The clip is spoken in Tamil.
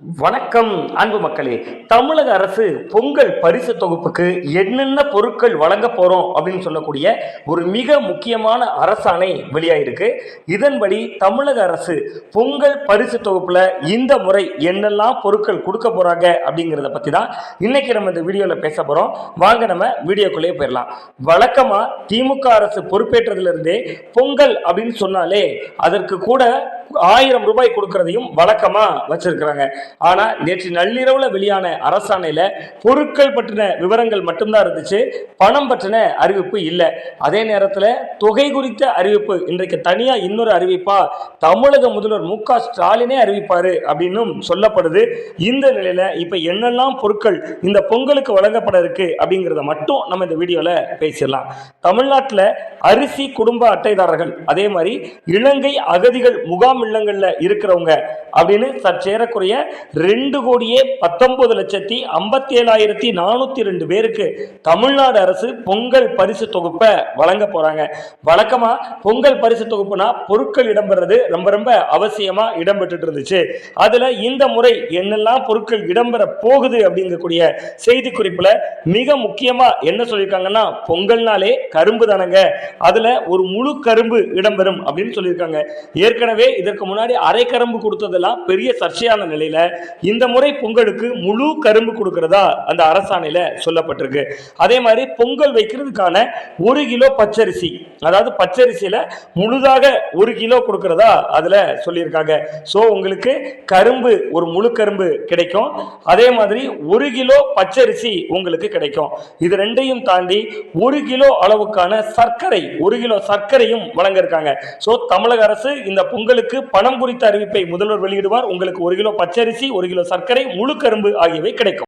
வணக்கம் அன்பு மக்களே. தமிழக அரசு பொங்கல் பரிசு தொகுப்புக்கு என்னென்ன பொருட்கள் வழங்க போறோம் அப்படின்னு சொல்லக்கூடிய ஒரு மிக முக்கியமான அரசாணை வெளியாயிருக்கு. இதன்படி தமிழக அரசு பொங்கல் பரிசு தொகுப்புல இந்த முறை என்னெல்லாம் பொருட்கள் கொடுக்க போறாங்க அப்படிங்கிறத பத்தி தான் இன்னைக்கு நம்ம இந்த வீடியோல பேச போறோம். வாங்க நம்ம வீடியோக்குள்ளேயே போயிடலாம். வழக்கமா திமுக அரசு பொறுப்பேற்றதுல இருந்தே பொங்கல் அப்படின்னு சொன்னாலே அதற்கு கூட ஆயிரம் ரூபாய் கொடுக்கறதையும் வழக்கமா வச்சிருக்கிறாங்க. ஆனா நேற்று நள்ளிரவுல வெளியான அரசாணையில பொருட்கள் பற்றின விவரங்கள் மட்டும்தான் இருந்துச்சு. பணம் பற்றின அறிவிப்பு இல்லை. அதே நேரத்துல தொகை குறித்த அறிவிப்பு இன்றைக்கு தனியா இன்னொரு அறிவிப்பா தமிழக முதல்வர் மு க ஸ்டாலினே அறிவிப்பாரு அப்படின்னும் சொல்லப்படுது. இந்த நிலையில இப்ப என்னெல்லாம் பொருட்கள் இந்த பொங்கலுக்கு வழங்கப்பட இருக்கு அப்படிங்கிறத மட்டும் நம்ம இந்த வீடியோல பேசிடலாம். தமிழ்நாட்டில் அரிசி குடும்ப அட்டைதாரர்கள் அதே மாதிரி இலங்கை அகதிகள் முகாம் இல்லங்கள்ல இருக்கிறவங்க அப்படின்னு சற்றேறக்குறைய ரெண்டு கோடியே பத்தொன்பது லட்சத்தி ஐம்பத்தி ஏழாயிரத்தி நானூத்தி ரெண்டு பேருக்கு தமிழ்நாடு அரசு பொங்கல் பரிசு தொகுப்பை வழங்க போறாங்க. வழக்கமா பொங்கல் பரிசு தொகுப்புனா பொருட்கள் இடம்பெறது ரொம்ப ரொம்ப அவசியமா இடம்பெற்றுட்டு இருந்துச்சு அதுல இந்த முறை என்னெல்லாம் பொருட்கள் இடம்பெற போகுது அப்படிங்கக்கூடிய செய்தி குறிப்புல மிக முக்கியமா என்ன சொல்லியிருக்காங்கன்னா பொங்கல்னாலே கரும்பு தானங்க. அதுல ஒரு முழு கரும்பு இடம்பெறும் அப்படின்னு சொல்லியிருக்காங்க. ஏற்கனவே இதற்கு முன்னாடி அரை கரும்பு கொடுத்ததெல்லாம் பெரிய சர்ச்சையான நிலையில இந்த முறை பொங்கலுக்கு முழு கரும்பு கொடுக்கறதா அந்த அரசாணையில சொல்லப்பட்டிருக்கு. அதே மாதிரி பொங்கல் வைக்கிறதுக்கான ஒரு கிலோ பச்சரிசி அதாவது பச்சரிசியில முழுதாக ஒரு கிலோ கொடுக்கறதா அதுல சொல்லியிருக்காங்க. ஸோ உங்களுக்கு கரும்பு ஒரு முழு கரும்பு கிடைக்கும். அதே மாதிரி ஒரு கிலோ பச்சரிசி உங்களுக்கு கிடைக்கும். இது ரெண்டையும் தாண்டி ஒரு கிலோ அளவுக்கான சர்க்கரை ஒரு கிலோ சர்க்கரையும் வழங்க இருக்காங்க ஸோ தமிழக அரசு இந்த பொங்கலுக்கு பணம் குறித்த அறிவிப்பை முதல்வர் வெளியிடுவார். உங்களுக்கு ஒரு கிலோ பச்சரிசி ஒரு கிலோ சர்க்கரை முழு கரும்பு ஆகியவை கிடைக்கும்.